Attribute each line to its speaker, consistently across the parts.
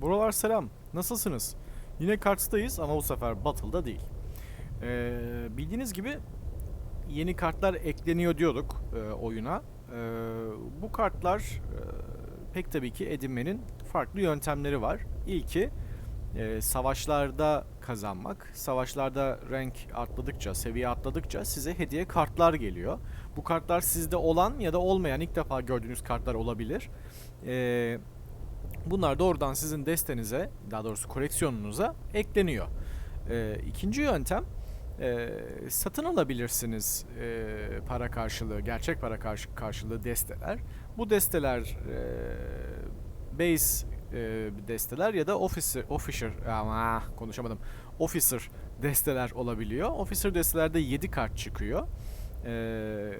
Speaker 1: Buralar selam. Nasılsınız? Yine kartstayız ama bu sefer Battle'da değil. Ee, bildiğiniz gibi yeni kartlar ekleniyor diyorduk e, oyuna. Ee, bu kartlar e, pek tabii ki edinmenin farklı yöntemleri var. İlki e, savaşlarda kazanmak. Savaşlarda renk atladıkça, seviye atladıkça size hediye kartlar geliyor. Bu kartlar sizde olan ya da olmayan ilk defa gördüğünüz kartlar olabilir. Ee, bunlar doğrudan sizin destenize, daha doğrusu koleksiyonunuza ekleniyor. Ee, ikinci yöntem e, satın alabilirsiniz e, para karşılığı, gerçek para karşı, karşılığı desteler. Bu desteler e, base e, desteler ya da officer, officer ama konuşamadım. Officer desteler olabiliyor. Officer destelerde 7 kart çıkıyor. Ee,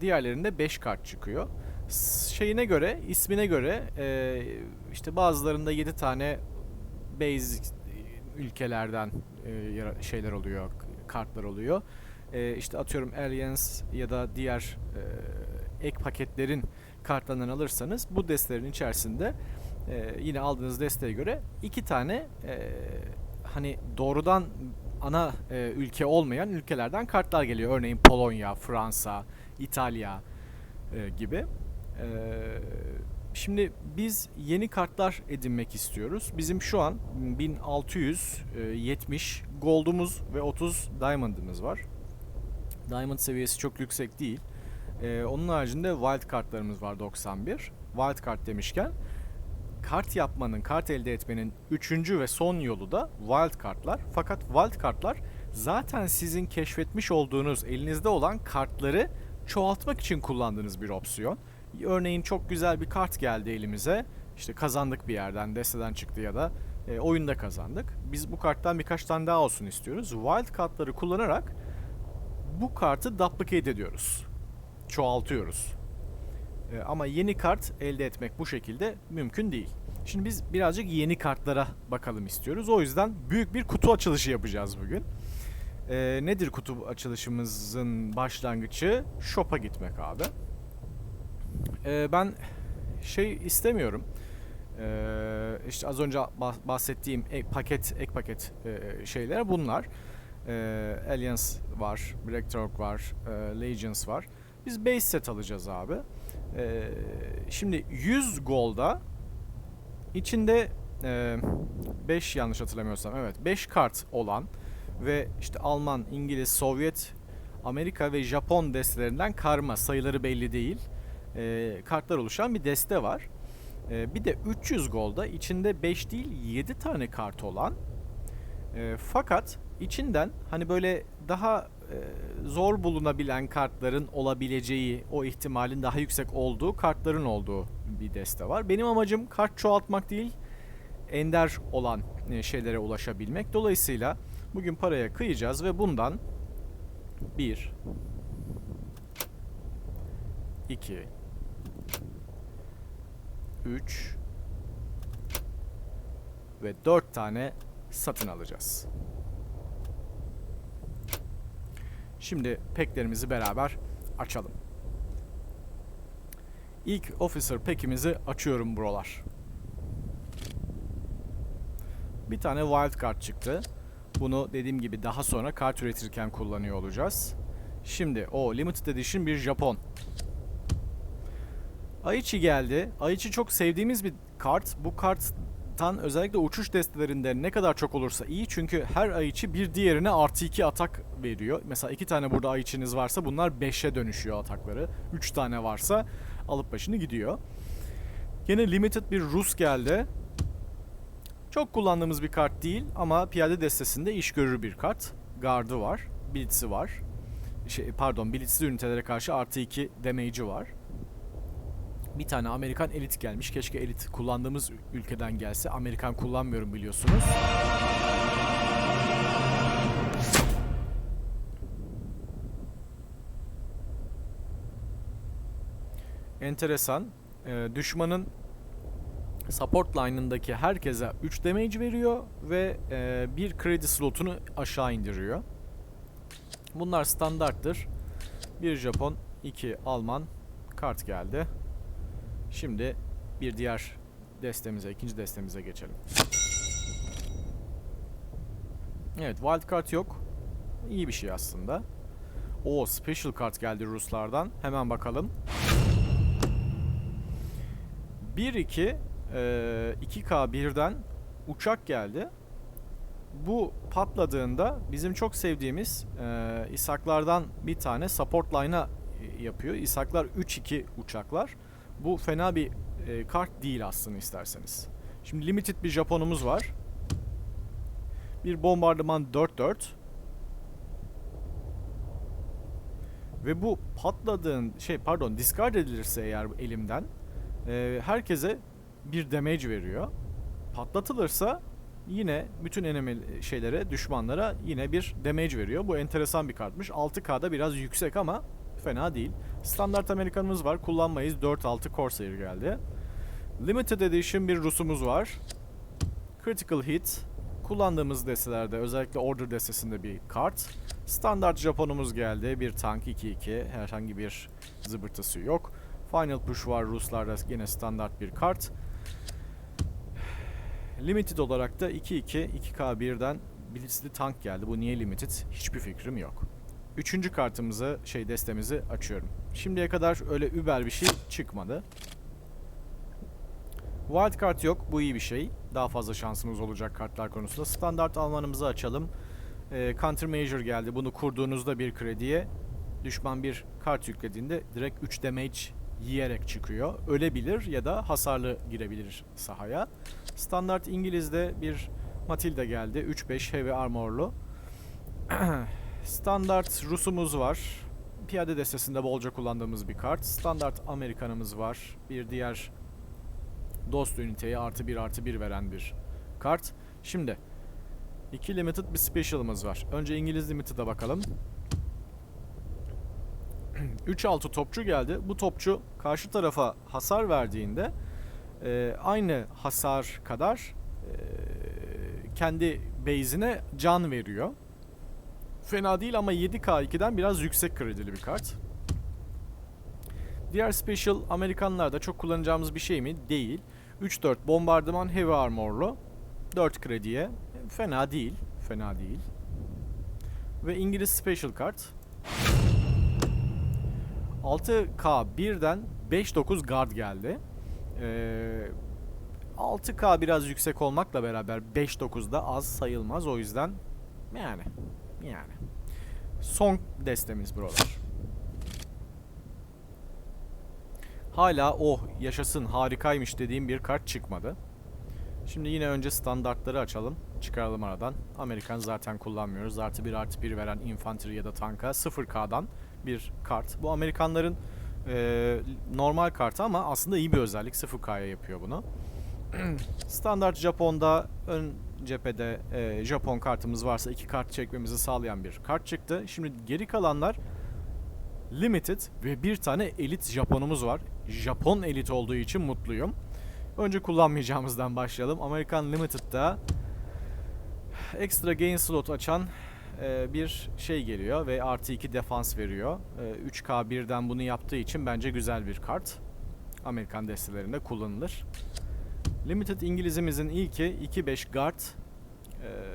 Speaker 1: diğerlerinde 5 kart çıkıyor. Şeyine göre, ismine göre e, işte bazılarında 7 tane base ülkelerden e, şeyler oluyor, kartlar oluyor. E, işte atıyorum Alliance ya da diğer e, ek paketlerin kartlarından alırsanız bu destelerin içerisinde e, yine aldığınız desteğe göre iki tane e, hani doğrudan ana e, ülke olmayan ülkelerden kartlar geliyor. Örneğin Polonya, Fransa, İtalya e, gibi. E, şimdi biz yeni kartlar edinmek istiyoruz. Bizim şu an 1670 gold'umuz ve 30 diamond'ımız var. Diamond seviyesi çok yüksek değil. E, onun haricinde wild kartlarımız var 91. Wild kart demişken kart yapmanın, kart elde etmenin üçüncü ve son yolu da wild kartlar. Fakat wild kartlar zaten sizin keşfetmiş olduğunuz elinizde olan kartları çoğaltmak için kullandığınız bir opsiyon. Örneğin çok güzel bir kart geldi elimize. İşte kazandık bir yerden, desteden çıktı ya da e, oyunda kazandık. Biz bu karttan birkaç tane daha olsun istiyoruz. Wild kartları kullanarak bu kartı duplicate ediyoruz. Çoğaltıyoruz. E, ama yeni kart elde etmek bu şekilde mümkün değil. Şimdi biz birazcık yeni kartlara bakalım istiyoruz. O yüzden büyük bir kutu açılışı yapacağız bugün. E, nedir kutu açılışımızın başlangıcı? Shop'a gitmek abi. E, ben şey istemiyorum. E, işte az önce bah- bahsettiğim ek paket, ek paket e, şeyler bunlar. E, Alliance var, Blackthroat var, e, Legions var. Biz base set alacağız abi. Ee, şimdi 100 golda içinde 5 yanlış hatırlamıyorsam evet 5 kart olan ve işte Alman, İngiliz, Sovyet, Amerika ve Japon destelerinden karma sayıları belli değil e, kartlar oluşan bir deste var. E, bir de 300 golda içinde 5 değil 7 tane kart olan e, fakat içinden hani böyle daha e, zor bulunabilen kartların olabileceği, o ihtimalin daha yüksek olduğu kartların olduğu bir deste var. Benim amacım kart çoğaltmak değil, ender olan e, şeylere ulaşabilmek. Dolayısıyla bugün paraya kıyacağız ve bundan 1 2 3 ve 4 tane satın alacağız. Şimdi peklerimizi beraber açalım. İlk officer pekimizi açıyorum buralar. Bir tane wild card çıktı. Bunu dediğim gibi daha sonra kart üretirken kullanıyor olacağız. Şimdi o limited edition bir Japon. Aichi geldi. Aichi çok sevdiğimiz bir kart. Bu karttan özellikle uçuş destelerinde ne kadar çok olursa iyi. Çünkü her Aichi bir diğerine artı 2 atak veriyor. Mesela iki tane burada Aichi'niz varsa bunlar 5'e dönüşüyor atakları. 3 tane varsa alıp başını gidiyor. Yine limited bir Rus geldi. Çok kullandığımız bir kart değil ama piyade destesinde iş görür bir kart. Gardı var, blitz'i var. Şey, pardon, blitz'li ünitelere karşı artı 2 damage'i var. Bir tane Amerikan elit gelmiş. Keşke elit kullandığımız ülkeden gelse. Amerikan kullanmıyorum biliyorsunuz. Enteresan. Ee, düşmanın support line'ındaki herkese 3 damage veriyor ve e, bir kredi slotunu aşağı indiriyor. Bunlar standarttır. Bir Japon, iki Alman kart geldi. Şimdi bir diğer destemize, ikinci destemize geçelim. Evet, wild card yok. İyi bir şey aslında. O special kart geldi Ruslardan. Hemen bakalım. 1-2 eee, 2K1'den uçak geldi. Bu patladığında bizim çok sevdiğimiz eee İshaklardan bir tane support line'a e, yapıyor. İshaklar 3-2 uçaklar. Bu fena bir e, kart değil aslında isterseniz. Şimdi limited bir Japonumuz var. Bir bombardıman 4-4. Ve bu patladığın şey pardon discard edilirse eğer elimden e, herkese bir damage veriyor. Patlatılırsa yine bütün enemy şeylere, düşmanlara yine bir damage veriyor. Bu enteresan bir kartmış. 6K'da biraz yüksek ama fena değil. Standart Amerikanımız var. Kullanmayız. 4-6 Corsair geldi. Limited Edition bir Rusumuz var. Critical Hit. Kullandığımız destelerde özellikle Order destesinde bir kart. Standart Japonumuz geldi. Bir tank 2-2. Herhangi bir zıbırtısı yok. Final Push var Ruslarda yine standart bir kart. Limited olarak da 2-2, 2K1'den Blitzli tank geldi. Bu niye limited? Hiçbir fikrim yok. Üçüncü kartımızı, şey destemizi açıyorum. Şimdiye kadar öyle über bir şey çıkmadı. Wild card yok. Bu iyi bir şey. Daha fazla şansımız olacak kartlar konusunda. Standart Almanımızı açalım. Ee, Counter Major geldi. Bunu kurduğunuzda bir krediye düşman bir kart yüklediğinde direkt 3 damage yiyerek çıkıyor. Ölebilir ya da hasarlı girebilir sahaya. Standart İngiliz'de bir Matilda geldi. 3-5 heavy armorlu. Standart Rusumuz var. Piyade destesinde bolca kullandığımız bir kart. Standart Amerikanımız var. Bir diğer dost üniteye artı 1 artı 1 veren bir kart. Şimdi iki limited bir special'ımız var. Önce İngiliz limited'a bakalım. 3-6 topçu geldi. Bu topçu karşı tarafa hasar verdiğinde e, aynı hasar kadar e, kendi base'ine can veriyor. Fena değil ama 7K2'den biraz yüksek kredili bir kart. Diğer special Amerikanlarda çok kullanacağımız bir şey mi? Değil. 3-4 bombardıman heavy armorlu. 4 krediye. Fena değil. Fena değil. Ve İngiliz special kart. 6K birden 5-9 guard geldi. Ee, 6K biraz yüksek olmakla beraber 5-9 da az sayılmaz. O yüzden yani yani. Son destemiz buralar. Hala oh yaşasın harikaymış dediğim bir kart çıkmadı. Şimdi yine önce standartları açalım. Çıkaralım aradan. Amerikan zaten kullanmıyoruz. Artı 1 artı 1 veren infantry ya da tanka 0K'dan bir kart. Bu Amerikanların e, normal kartı ama aslında iyi bir özellik. 0K'ya yapıyor bunu. Standart Japon'da ön cephede e, Japon kartımız varsa iki kart çekmemizi sağlayan bir kart çıktı. Şimdi geri kalanlar Limited ve bir tane elit Japonumuz var. Japon elit olduğu için mutluyum. Önce kullanmayacağımızdan başlayalım. Amerikan Limited'da ekstra gain slot açan e, bir şey geliyor ve artı 2 defans veriyor. E, 3K1'den bunu yaptığı için bence güzel bir kart. Amerikan destelerinde kullanılır. Limited İngilizimizin ilki 2-5 guard. Ee,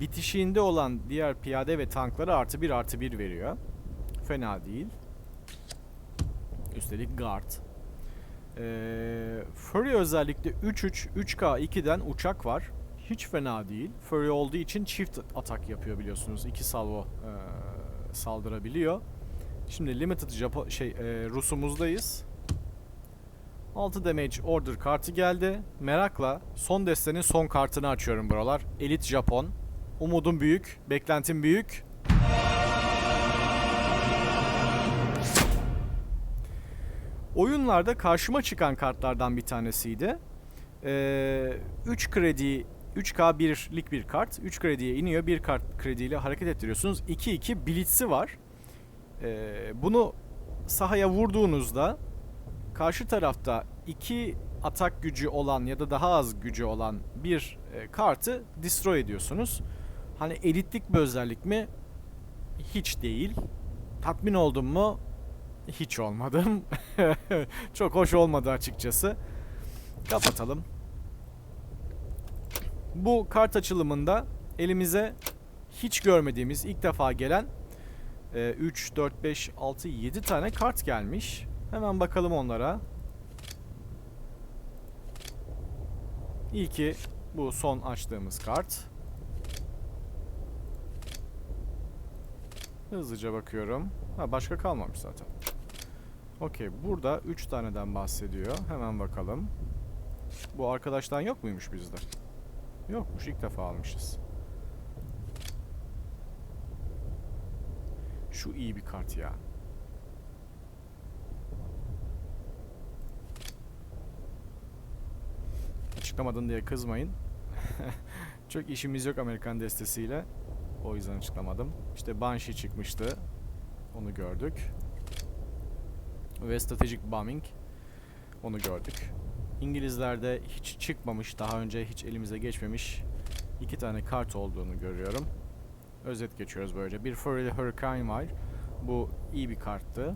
Speaker 1: bitişiğinde olan diğer piyade ve tanklara artı 1 artı 1 veriyor. Fena değil. Üstelik guard. Ee, Fury özellikle 3-3, 3K2'den uçak var. Hiç fena değil. Fury olduğu için çift atak yapıyor biliyorsunuz. İki salvo e, saldırabiliyor. Şimdi limited Japo şey e, Rus'umuzdayız. 6 damage order kartı geldi. Merakla son destenin son kartını açıyorum buralar. Elite Japon. Umudum büyük, beklentim büyük. Oyunlarda karşıma çıkan kartlardan bir tanesiydi. Ee, 3 kredi 3K 1'lik bir kart. 3 krediye iniyor. 1 kart krediyle hareket ettiriyorsunuz. 2-2 blitz'i var. Ee, bunu sahaya vurduğunuzda karşı tarafta 2 atak gücü olan ya da daha az gücü olan bir e, kartı destroy ediyorsunuz. Hani elitlik bir özellik mi? Hiç değil. Tatmin oldum mu? Hiç olmadım. Çok hoş olmadı açıkçası. Kapatalım. Bu kart açılımında elimize hiç görmediğimiz ilk defa gelen e, 3, 4, 5, 6, 7 tane kart gelmiş. Hemen bakalım onlara. İlki bu son açtığımız kart. Hızlıca bakıyorum. Ha başka kalmamış zaten. Okey burada 3 taneden bahsediyor. Hemen bakalım. Bu arkadaştan yok muymuş bizde? Yokmuş ilk defa almışız. Şu iyi bir kart ya. Açıklamadın diye kızmayın. Çok işimiz yok Amerikan destesiyle. O yüzden açıklamadım. İşte Banshee çıkmıştı. Onu gördük. Ve Strategic Bombing. Onu gördük. İngilizlerde hiç çıkmamış, daha önce hiç elimize geçmemiş iki tane kart olduğunu görüyorum. Özet geçiyoruz böylece. Bir Furry Hurricane var. Bu iyi bir karttı.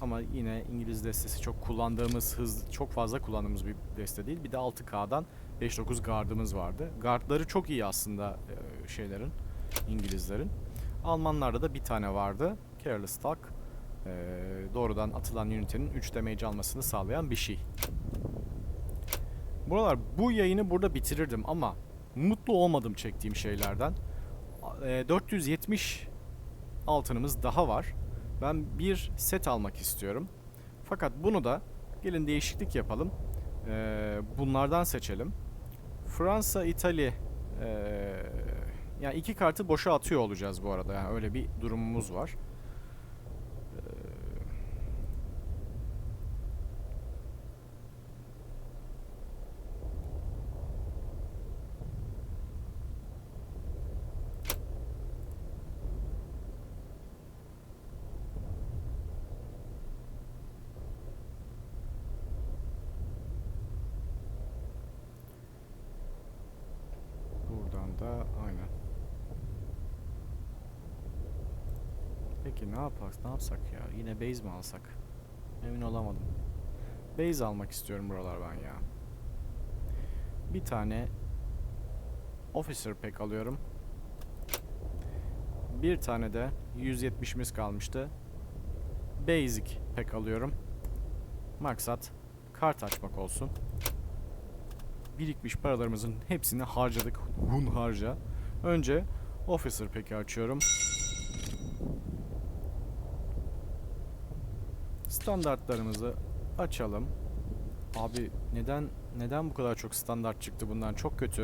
Speaker 1: Ama yine İngiliz destesi çok kullandığımız, hız çok fazla kullandığımız bir deste değil. Bir de 6K'dan 5-9 gardımız vardı. Gardları çok iyi aslında e, şeylerin, İngilizlerin. Almanlarda da bir tane vardı. Careless Talk. E, doğrudan atılan unitenin 3 damage almasını sağlayan bir şey. Buralar bu yayını burada bitirirdim ama mutlu olmadım çektiğim şeylerden. E, 470 altınımız daha var. Ben bir set almak istiyorum. Fakat bunu da gelin değişiklik yapalım. E, bunlardan seçelim. Fransa, İtalya e, yani iki kartı boşa atıyor olacağız bu arada. Yani öyle bir durumumuz var. E, Buradan da aynen. Peki ne yapak, ne yapsak ya? Yine base mi alsak? Emin olamadım. Base almak istiyorum buralar ben ya. Bir tane Officer Pack alıyorum. Bir tane de 170'imiz kalmıştı. Basic Pack alıyorum. Maksat kart açmak olsun birikmiş paralarımızın hepsini harcadık. Hun harca. Önce Officer peki açıyorum. Standartlarımızı açalım. Abi neden neden bu kadar çok standart çıktı bundan? Çok kötü.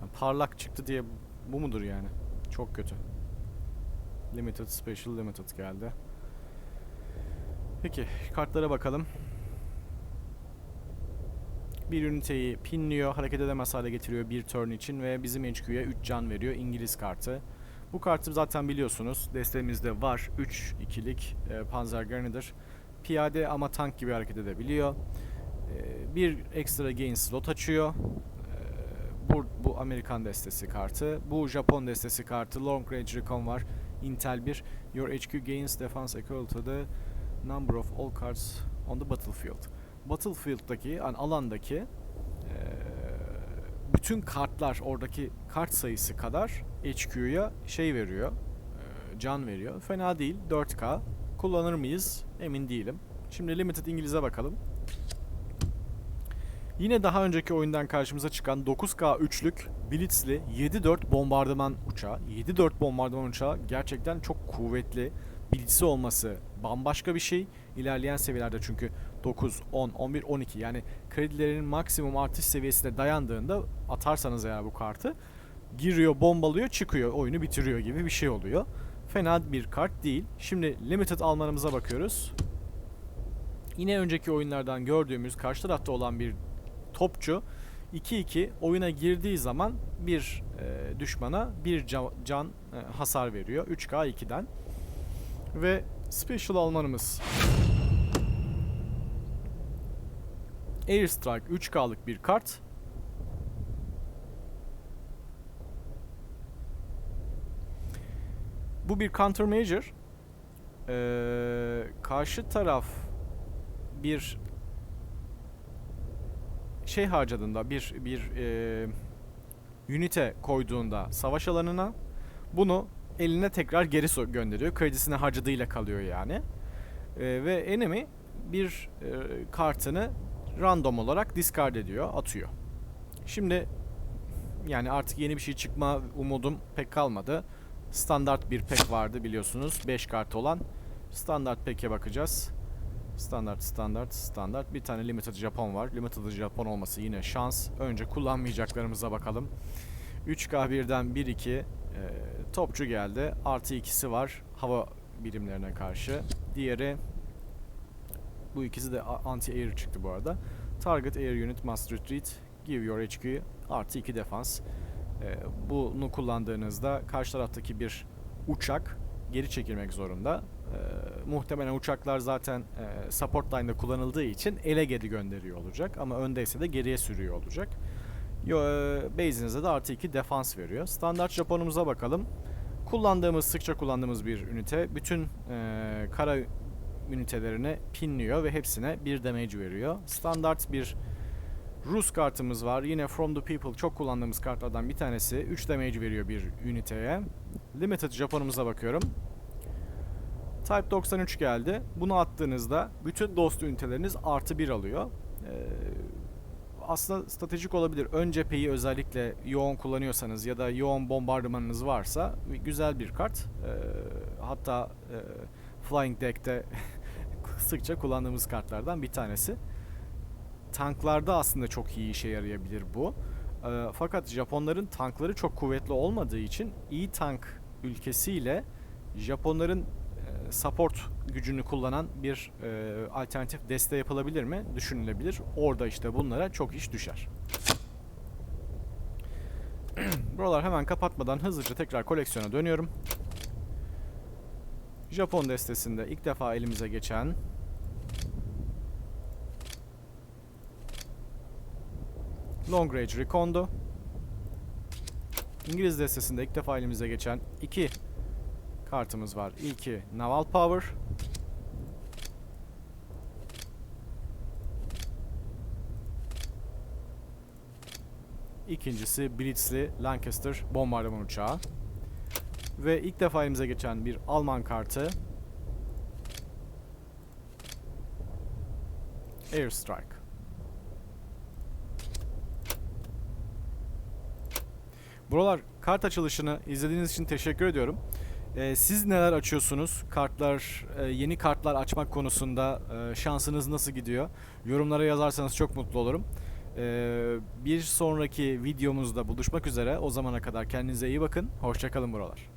Speaker 1: Yani parlak çıktı diye bu mudur yani? Çok kötü. Limited, Special Limited geldi. Peki kartlara bakalım. Bir üniteyi pinliyor, hareket edemez hale getiriyor bir turn için ve bizim HQ'ya 3 can veriyor İngiliz kartı. Bu kartı zaten biliyorsunuz destemizde var 3 ikilik e, Panzer Grenadier. Piyade ama tank gibi hareket edebiliyor. E, bir ekstra gain slot açıyor. E, bu, bu Amerikan destesi kartı. Bu Japon destesi kartı. Long Range Recon var. Intel 1. Your HQ gains defense equal to the number of all cards on the battlefield. Battlefield'daki yani alandaki eee, bütün kartlar oradaki kart sayısı kadar HQ'ya şey veriyor. eee, can veriyor. Fena değil. 4K. Kullanır mıyız? Emin değilim. Şimdi Limited İngiliz'e bakalım. Yine daha önceki oyundan karşımıza çıkan 9K üçlük Blitz'li 7-4 bombardıman uçağı. 7-4 bombardıman uçağı gerçekten çok kuvvetli. Blitz'i olması bambaşka bir şey. İlerleyen seviyelerde çünkü 9, 10, 11, 12 yani kredilerin maksimum artış seviyesine dayandığında atarsanız eğer bu kartı giriyor, bombalıyor, çıkıyor, oyunu bitiriyor gibi bir şey oluyor. Fena bir kart değil. Şimdi limited almanımıza bakıyoruz. Yine önceki oyunlardan gördüğümüz karşı tarafta olan bir topçu 2-2 oyuna girdiği zaman bir e, düşmana bir can, can e, hasar veriyor 3K 2'den. Ve special almanımız Airstrike 3K'lık bir kart. Bu bir countermeasure. Ee, karşı taraf bir şey harcadığında bir bir e, ünite koyduğunda savaş alanına bunu eline tekrar geri gönderiyor. Kredisini harcadığıyla kalıyor yani. Ee, ve enemy bir e, kartını random olarak discard ediyor, atıyor. Şimdi yani artık yeni bir şey çıkma umudum pek kalmadı. Standart bir pack vardı biliyorsunuz. 5 kart olan. Standart pack'e bakacağız. Standart, standart, standart. Bir tane Limited Japon var. Limited Japon olması yine şans. Önce kullanmayacaklarımıza bakalım. 3K birden 1-2 e, topçu geldi. Artı ikisi var hava birimlerine karşı. Diğeri bu ikisi de anti-air çıktı bu arada. Target air unit must retreat. Give your HQ artı 2 defans. Ee, bunu kullandığınızda karşı taraftaki bir uçak geri çekilmek zorunda. Ee, muhtemelen uçaklar zaten e, support line'da kullanıldığı için ele geri gönderiyor olacak ama öndeyse de geriye sürüyor olacak. E, base'inize de artı 2 defans veriyor. Standart Japonumuza bakalım. Kullandığımız, sıkça kullandığımız bir ünite. Bütün e, kara ünitelerini pinliyor ve hepsine bir damage veriyor. Standart bir Rus kartımız var. Yine From the People çok kullandığımız kartlardan bir tanesi. 3 damage veriyor bir üniteye. Limited Japonumuza bakıyorum. Type 93 geldi. Bunu attığınızda bütün dost üniteleriniz artı 1 alıyor. Ee, aslında stratejik olabilir. Ön cepheyi özellikle yoğun kullanıyorsanız ya da yoğun bombardımanınız varsa güzel bir kart. Ee, hatta e, Flying Deck'te sıkça kullandığımız kartlardan bir tanesi. Tanklarda aslında çok iyi işe yarayabilir bu. Ee, fakat Japonların tankları çok kuvvetli olmadığı için iyi tank ülkesiyle Japonların support gücünü kullanan bir e, alternatif deste yapılabilir mi? Düşünülebilir. Orada işte bunlara çok iş düşer. Buralar hemen kapatmadan hızlıca tekrar koleksiyona dönüyorum. Japon destesinde ilk defa elimize geçen Long Range Recondo İngiliz destesinde ilk defa elimize geçen iki kartımız var. İlki Naval Power İkincisi Blitzli Lancaster bombardıman uçağı. Ve ilk defa elimize geçen bir Alman kartı Airstrike. Buralar kart açılışını izlediğiniz için teşekkür ediyorum. Ee, siz neler açıyorsunuz? Kartlar, e, yeni kartlar açmak konusunda e, şansınız nasıl gidiyor? Yorumlara yazarsanız çok mutlu olurum. Ee, bir sonraki videomuzda buluşmak üzere. O zamana kadar kendinize iyi bakın. Hoşçakalın buralar.